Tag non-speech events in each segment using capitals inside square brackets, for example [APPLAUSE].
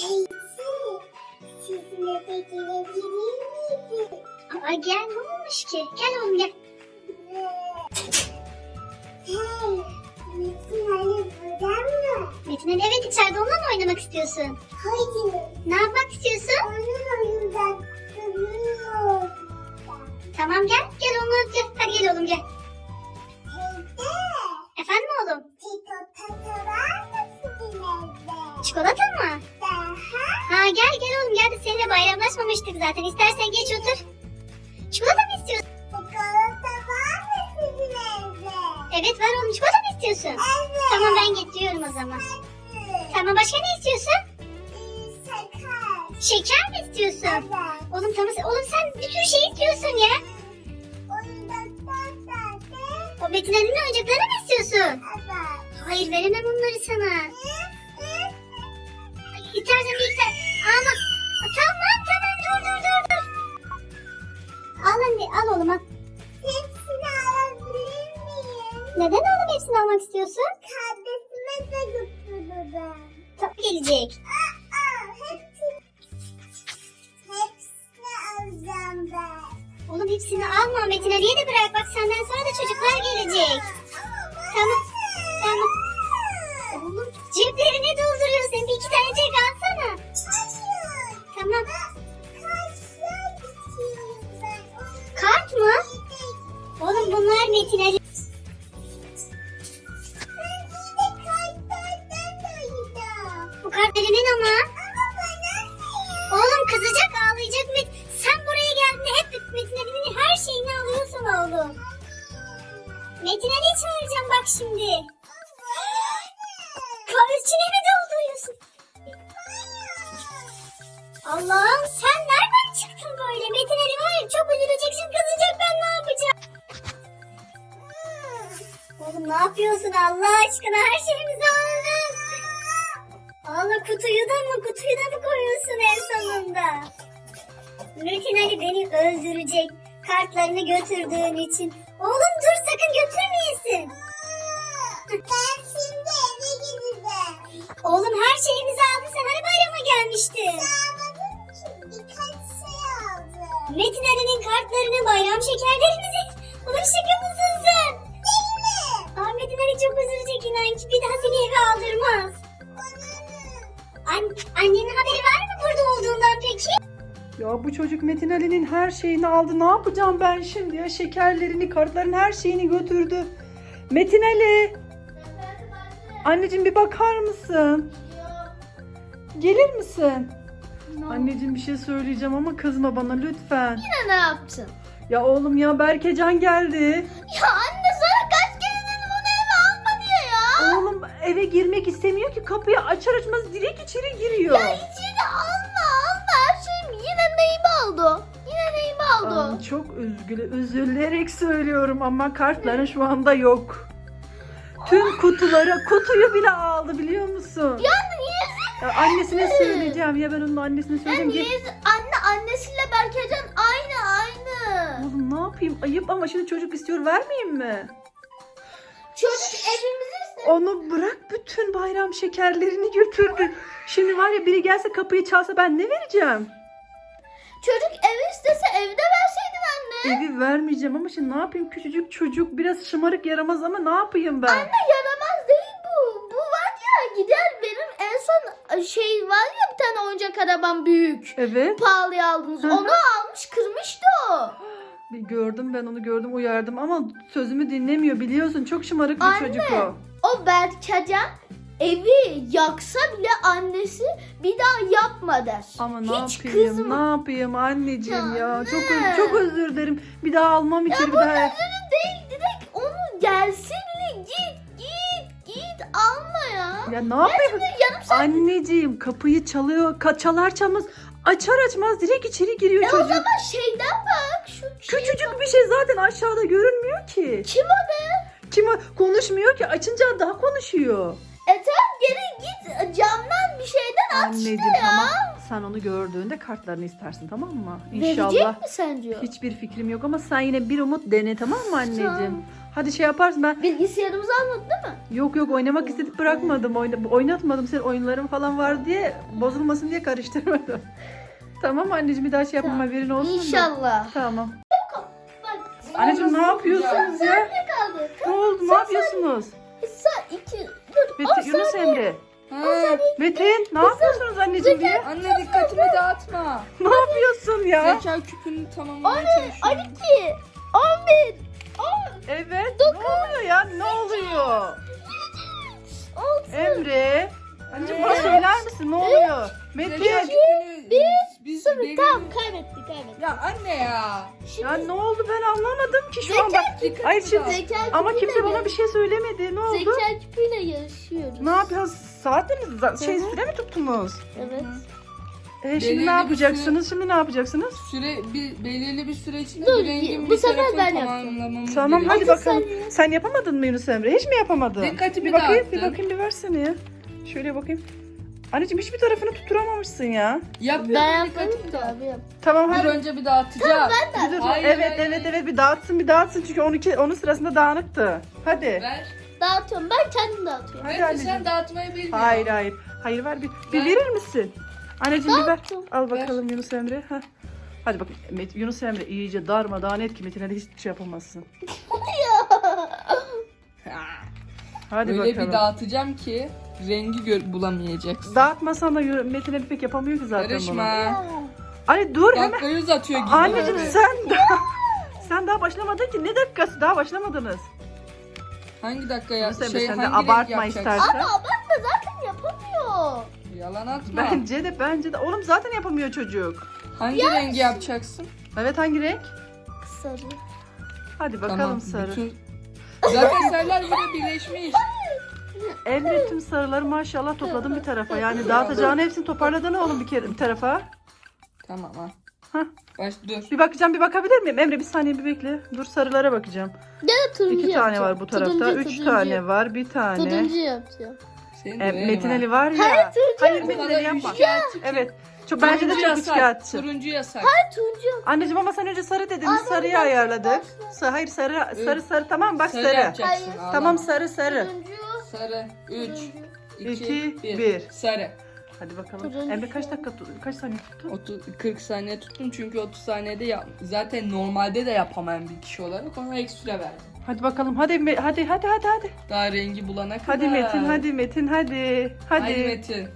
Teyze, gel ne olmuş ki? Gel oğlum gel. Hey, Metin Ali burada mı? Metin evet içeride onunla mı oynamak istiyorsun? Hayır, Ne yapmak istiyorsun? onun oyuncakları orada. Tamam gel. Gel onu gel. Hadi gel oğlum gel. Bayramlaşmamıştık zaten. İstersen geç otur. Çikolata mı istiyorsun? çikolata var mı sizin evde? Evet var oğlum. Çikolata mı istiyorsun? Evet. Tamam ben getiriyorum o zaman. Hadi. Tamam başka ne istiyorsun? Ee, sakar. Şeker mi istiyorsun? Evet. Oğlum tamam. Oğlum sen bir sürü şey istiyorsun ya. Oyuncaklar? O Metin Ali'nin oyuncaklarını mı istiyorsun? Evet. Hayır veremem onları sana. İstersen bir tane- Ama tamam Al oğlum al. Hepsini alabilir miyim? Neden oğlum hepsini almak istiyorsun? Kardeşime de götürürüm. Tabii gelecek. Aa, hepsini, hepsini alacağım ben. Oğlum hepsini alma Metin Ali'ye de bırak. Bak senden sonra da çocuklar gelecek. Tamam. Tamam. Oğlum ceplerini dolduruyorsun. Bir iki tane tek alsana. Hayır. Tamam. Oğlum Aşkına her şeyimizi aldın. Allah kutuyu da mı kutuyu da mı koyuyorsun en sonunda? Metin Ali beni öldürecek kartlarını götürdüğün için. Oğlum dur sakın götürmeyesin. Ben şimdi eve gideceğim. Oğlum her şeyimizi aldın sen hani bayrama gelmiştin. Almadım ki birkaç şey aldım. Metin Ali'nin kartlarını bayram şekerlerimizi. Ulan şaka mısın sen? Değil mi? Aa, Metin Ali çok üzülecek inan ki bir daha seni eve aldırmaz. An annenin haberi var mı burada olduğundan peki? Ya bu çocuk Metin Ali'nin her şeyini aldı. Ne yapacağım ben şimdi ya? Şekerlerini, kartların her şeyini götürdü. Metin Ali. Anneciğim bir bakar mısın? Gelir misin? Anneciğim bir şey söyleyeceğim ama kızma bana lütfen. ne yaptın? Ya oğlum ya Berkecan geldi. Ya anne sana eve girmek istemiyor ki kapıyı açar açmaz direkt içeri giriyor. Ya içeri alma alma her şeyim yine neyimi aldı? Yine neyimi aldı? Aa, çok üzgün, üzülerek söylüyorum ama kartların şu anda yok. Tüm kutuları, kutuyu bile aldı biliyor musun? Ya? Ya annesine söyleyeceğim ya ben onun annesine söyleyeceğim. niye? Anne annesiyle Berkecan aynı aynı. Oğlum ne yapayım ayıp ama şimdi çocuk istiyor vermeyeyim mi? Çocuk evimizi ister. Onu bırak bütün bayram şekerlerini götürdü. Şimdi var ya biri gelse kapıyı çalsa ben ne vereceğim? Çocuk evi istese evde verseydin anne. Evi vermeyeceğim ama şimdi ne yapayım küçücük çocuk biraz şımarık yaramaz ama ne yapayım ben? Anne yaramaz değil bu. Bu var ya gider benim en son şey var ya bir tane oyuncak arabam büyük. Evet. Pahalıya aldınız. Onu almış kırmıştı o. Bir gördüm ben onu gördüm uyardım ama sözümü dinlemiyor biliyorsun çok şımarık bir Anne. çocuk o. O Berkecan evi yaksa bile annesi bir daha yapma der. Ama ne Hiç yapayım kızma. ne yapayım anneciğim Ya ya, çok öz- çok özür dilerim bir daha almam Ya içeri bir bu daha. özürü değil direkt onu gelse bile git git git alma ya. Ya ne yapayım Şimdi yarım saat anneciğim kapıyı çalıyor ka- çalar çalmaz açar açmaz direkt içeri giriyor E o çocuk. zaman şeyden bak şu şey- Küçücük bir şey zaten aşağıda görünmüyor ki. Kim o be? Kim konuşmuyor ki açınca daha konuşuyor. E tamam geri git camdan bir şeyden at Anneciğim işte ya. tamam sen onu gördüğünde kartlarını istersin tamam mı? Verecek İnşallah. mi sence? Hiçbir fikrim yok ama sen yine bir umut dene tamam mı anneciğim? Tamam. Hadi şey yaparsın ben. Bilgisayarımızı almadın değil mi? Yok yok oynamak istedik bırakmadım. Oyna, oynatmadım. Senin oyunların falan var diye bozulmasın diye karıştırmadım. [LAUGHS] tamam anneciğim bir daha şey yapmam haberin olsun da. İnşallah. Tamam. Anneciğim ne yapıyorsunuz ya? Ne kaldı? Ne oldu? Ne yapıyorsunuz? Sen iki. Dur. Metin, Yunus Emre. Metin ne yapıyorsunuz anneciğim diye? Anne dikkatimi dağıtma. [LAUGHS] Ne yapıyorsun ya? Zeka küpünü tamamlamaya çalışıyorum. 12. 11. 10. Evet. Ne oluyor ya? Ne oluyor? 6. Emre. Anneciğim bana söyler misin? Ne oluyor? Küpünü biz, biz benim- Tamam kaybetti kaybetti. Ya anne ya. Ya ne oldu ben anlamadım ki şu an bak. Dikkatimi Ay şimdi. Zeka ama küpüyle kimse bana bir şey söylemedi. Ne oldu? Zeka küpüyle yarışıyoruz. Ne yapıyoruz? Saat mi? za- Şey Hı hı. süre mi tuttunuz? Evet. E, şimdi Belirli ne bir yapacaksınız? Şimdi ne yapacaksınız? Süre bir belirli bir süre içinde Dur, bir rengin bu bir sefer tarafını ben yapacağım. tamamlamamız Tamam hadi gerekiyor. bakalım. Sen yapamadın mı Yunus Emre? Hiç mi yapamadın? Dikkatimi bir bakayım, bir dağıttın. bakayım bir versene ya. Şöyle bakayım. Anneciğim hiçbir tarafını tutturamamışsın ya. Yap Ben yap yapmadım dağıt. abi yap. Tamam Dur hadi. önce bir dağıtacağım. Bir dur. Hayır, evet hayır. evet evet bir dağıtsın bir dağıtsın çünkü onunki onun sırasında dağınıktı. Hadi. Ver. Dağıtıyorum. Ben kendim dağıtıyorum. Hadi Hadi anneciğim. sen dağıtmayı bilmiyorsun. Hayır hayır. Hayır ver bir. Bir Ver. verir misin? Anneciğim bir ver. Dağıttım. Al bakalım Yunus Emre. Heh. Hadi bak Met- Yunus Emre iyice darmadağın et ki Metin'e de hiçbir şey yapamazsın. [LAUGHS] Hadi Öyle bakalım. bir dağıtacağım ki rengi gör bulamayacaksın. Dağıtmasan da yürü- Metin'e pek yapamıyor ki zaten bunu. Karışma. Anne dur hemen. Dakikayı uzatıyor gibi. Anneciğim böyle. sen daha, sen daha başlamadın ki. Ne dakikası daha başlamadınız. Hangi dakika ya? Yunus Emre Şey, sen de hangi renk abartma yapacaksın? istersen. Ama de zaten yapamıyor. Yalan atma. Bence de bence de. Oğlum zaten yapamıyor çocuk. Hangi rengi yapacaksın? Evet hangi renk? Sarı. Hadi bakalım Tamam, sarı. bütün- Zaten sarılar burada birleşmiş. [LAUGHS] Emre tüm sarıları maşallah topladın bir tarafa. Yani dağıtacağın hepsini toparladın oğlum bir kere bir tarafa. Tamam ha. Hah. Baş dur. Bir bakacağım bir bakabilir miyim? Emre bir saniye bir bekle. Dur sarılara bakacağım. Gel turuncu İki tane yapacağım. var bu tarafta. Turuncu, Üç turuncu. tane var. Bir tane. Turuncu yapacağım. Senin E, Metin Ali var ya. Hayır Bu Metin kadar Ali yapma. üçkağıtçı. Evet. Çok bence de Turuncu çok yasak. üçkağıtçı. Turuncu yasak. Turuncu. Anneciğim ama sen önce sarı dedin. Biz Aa, sarıyı ayarladık. Sa- hayır sarı sarı sarı tamam bak Sarı sarı. yapacaksın. Hayır. Tamam sarı sarı. Turuncu. Sarı. 3, Turuncu. 2, İki, 1. bir. Sarı. Hadi bakalım. Turuncu. Emre kaç dakika tut- kaç saniye tuttu? 30, 40 saniye tuttum çünkü 30 saniyede yap. Zaten normalde de yapamayan bir kişi olarak ona ek süre verdim. Hadi bakalım. Hadi Me- hadi hadi hadi hadi. Daha rengi bulana kadar. Hadi Metin hadi Metin hadi. Hadi. Hadi Metin.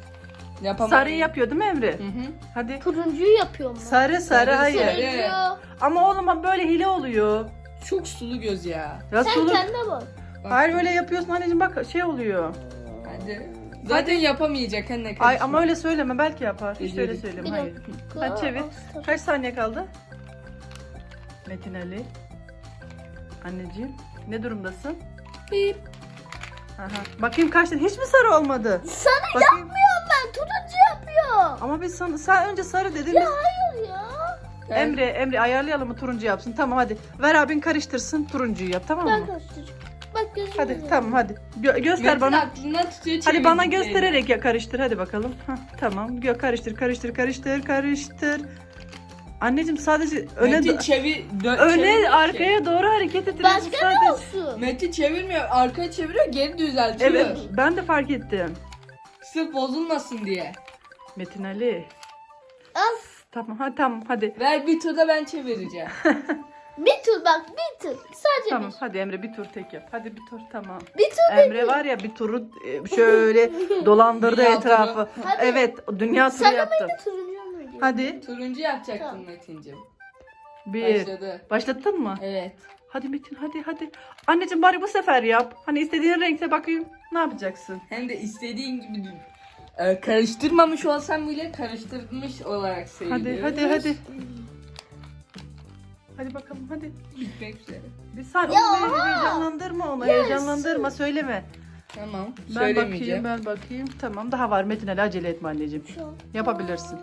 Yapamam. Sarıyı yapıyor değil mi Emre? Hı hı. Hadi. Turuncuyu yapıyorum ben. Sarı sarı Sarı, hayır. sarı. Turuncu. Ama oğlum böyle hile oluyor. Çok sulu göz ya. Ya Sen sulu- kendine bak. Bak. Hayır böyle yapıyorsun anneciğim bak şey oluyor. Hadi. Zaten yapamayacak anne Ay karışma. ama öyle söyleme belki yapar. Hiç öyle Biliyorum. söyleme hayır. Hadi çevir. Kaç saniye kaldı? Metin Ali. Anneciğim ne durumdasın? Bip. Aha. Bakayım kaç tane. Hiç mi sarı olmadı? Sana Bakayım. yapmıyorum ben. Turuncu yapıyor. Ama biz sana, sen önce sarı dedin. Ya biz- hayır ya. Emre, Emre ayarlayalım mı turuncu yapsın? Tamam hadi. Ver abin karıştırsın turuncuyu yap tamam Ben mı? karıştıracağım. Bak gözüm Hadi yanıyor. tamam hadi. Gö- göster Metin bana. aklından tutuyor Hadi bana çevirdiklerini. göstererek ya karıştır hadi bakalım. Hah, tamam. Gö karıştır karıştır karıştır karıştır. Anneciğim sadece öne Metin çevir, dö- öne çevirmiyor arkaya doğru hareket ettir. Başka ne sadece. olsun? Metin çevirmiyor. Arkaya çeviriyor geri düzeltiyor. Evet ben de fark ettim. Sırf bozulmasın diye. Metin Ali. Al. Tamam hadi tamam hadi. Ver bir turda ben çevireceğim. [LAUGHS] Bir tur bak bir tur. Sadece Tamam bir. hadi Emre bir tur tek yap. Hadi bir tur tamam. Bir tur. Emre var ya bir turu e, şöyle [LAUGHS] dolandırdı Dünya etrafı. Hadi. Evet dünya turu Sana yaptı. mıydı turuncu muydu? Hadi Turuncu yapacaktın Tamam. Metin'cim. bir. Başladı. Başlattın mı? Evet. Hadi Metin hadi hadi. Anneciğim bari bu sefer yap. Hani istediğin renkte bakayım. Ne yapacaksın? Hem de istediğin gibi e, karıştırmamış olsam bile karıştırmış olarak sayılıyor. Hadi hadi hadi. Hadi bakalım hadi. Bitmek üzere. Bir saniye onu böyle heyecanlandırma onu. Heyecanlandırma söyleme. Tamam. Ben Söylemeyeceğim. bakayım ben bakayım. Tamam daha var Metin Ali acele etme anneciğim. Şu. Yapabilirsin.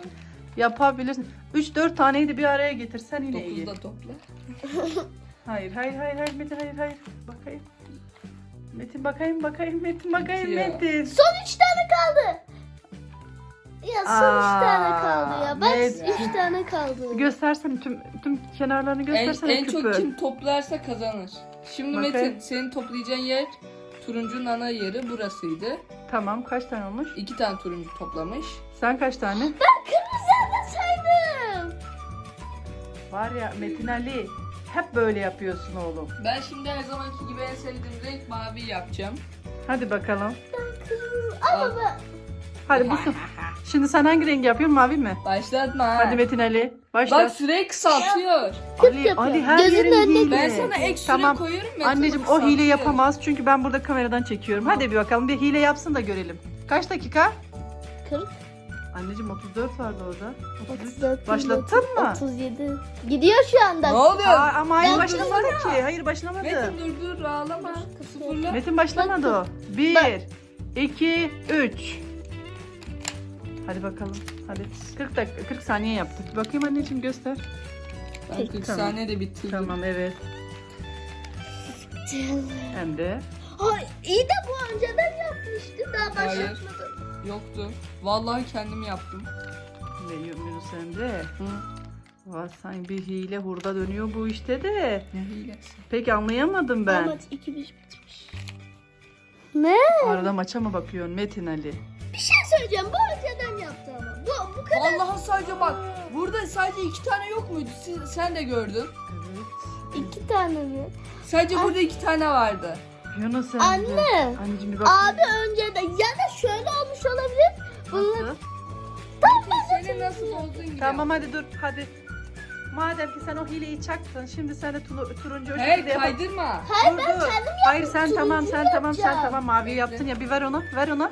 Yapabilirsin. 3-4 taneyi de bir araya getirsen yine iyi. Dokuzda topla. [LAUGHS] Hayır hayır hayır hayır Metin hayır hayır. Bakayım. Metin bakayım bakayım Metin bakayım. Metin. Son üç tane kaldı. Ya son üç Aa, tane kaldı ya. Bak net. üç tane kaldı. Göstersene tüm tüm kenarlarını En, göstersene en küpü. çok kim toplarsa kazanır. Şimdi Bakayım. Metin senin toplayacağın yer turuncunun ana yeri burasıydı. Tamam kaç tane olmuş? İki tane turuncu toplamış. Sen kaç tane? Kırmızı saydım. Var ya Metin Ali hep böyle yapıyorsun oğlum. Ben şimdi her zamanki gibi en sevdiğim renk mavi yapacağım. Hadi bakalım. Kırmızı. Al. Ben Hadi bu Şimdi sen hangi rengi yapıyorsun mavi mi? Başlatma. ha. Hadi Metin Ali başla. Bak süre kısaltıyor. Ali, yapıyor. Ali her Gözünün yerin önüne hile. Ben sana ek süre Tamam. koyuyorum. Metin Anneciğim o kısaltıyor. hile yapamaz çünkü ben burada kameradan çekiyorum. Hadi bir bakalım bir hile yapsın da görelim. Kaç dakika? 40, Anneciğim 34 vardı orada. 33. 34, Başlattın mı? 37. Gidiyor şu anda. Ne oluyor? Aa, ama hayır Ben başlamadı ki. Hayır başlamadı. Metin dur dur ağlama. Sıfırla. Metin başlamadı o. 1, 2, 3. Hadi bakalım. Hadi. 40 dakika 40 saniye yaptık. Bakayım anneciğim göster. Ben 40 Tamam. saniyede bitirdim. Tamam evet. Hem de Ay, iyi de bu önceden yapmıştı. Daha Hayır. başlatmadı. Yoktu. Vallahi kendim yaptım. ve Yunus Emre. Hı. Vay sanki bir hile hurda dönüyor bu işte de. Ne hilesi? Pek anlayamadım ben. Ama 2 1 bitmiş. Ne? Arada maça mı bakıyorsun Metin Ali? Söyleyeceğim. Bu önceden yaptı ama. Bu, bu kadar. Vallahi sadece bak. Burada sadece iki tane yok muydu? Siz- sen de gördün. Evet. İki tane mi? Sadece burada iki tane vardı. Yunus Emre. Anne. Anneciğim bir bak. Abi önceden ya da şöyle olmuş olabilir. Bunlar Nasıl? Senin nasıl bozdun gibi. Tamam hadi dur hadi. Madem ki sen o hileyi çaktın şimdi sen de tulu- turuncu Hey de yap. kaydırma. Hayır Dur, ben dur. kendim Hayır sen tamam sen tamam sen yapacağım. tamam mavi yaptın ya bir ver ona ver ona.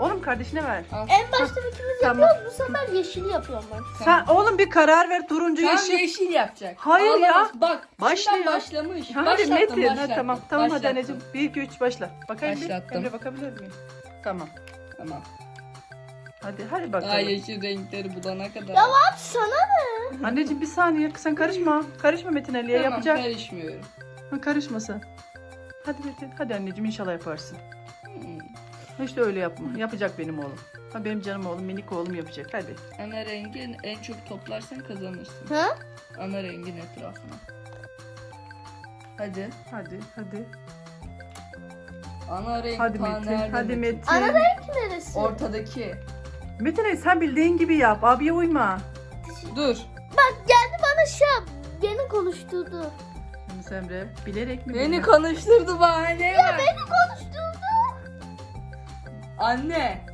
Oğlum kardeşine ver. Al. En başta ikimiz Tamam. yapıyoruz. Bu sefer yeşil yapıyorum ben. Sen oğlum bir karar ver turuncu Tam yeşil. yeşil yapacak. Hayır ya. Bak. Başlıyor. Başlıyor. başlamış. Hadi Başlattım, Metin ha, başlattım, tamam tamam hadi başlattım. anneciğim 1 2 3 başla. Bakayım bir. Başlattım. Emre bakabilir miyim? Tamam. Tamam. Hadi hadi bakalım. Daha yeşil renkleri bulana kadar. Ya abi sana ne? Anneciğim bir saniye sen karışma. Karışma Metin Ali'ye Tamam yapacak. karışmıyorum. Ha, karışmasın. Hadi Metin hadi anneciğim inşallah yaparsın. Hiç de öyle yapma. Yapacak benim oğlum. Ha benim canım oğlum minik oğlum yapacak. Hadi. Ana rengi en çok toplarsan kazanırsın. Ha? Ana rengin etrafına. Hadi. Hadi hadi. Ana renk Hadi ta Metin. nerede Hadi Metin. Ana renk neresi? Ortadaki. Metin sen bildiğin gibi yap. Abiye uyma. Dur. Bak geldi bana şey yap. Beni konuşturdu. Yunus Emre bilerek mi? Beni bilmem? konuşturdu bahane var. Beni konuşturdu. Anne.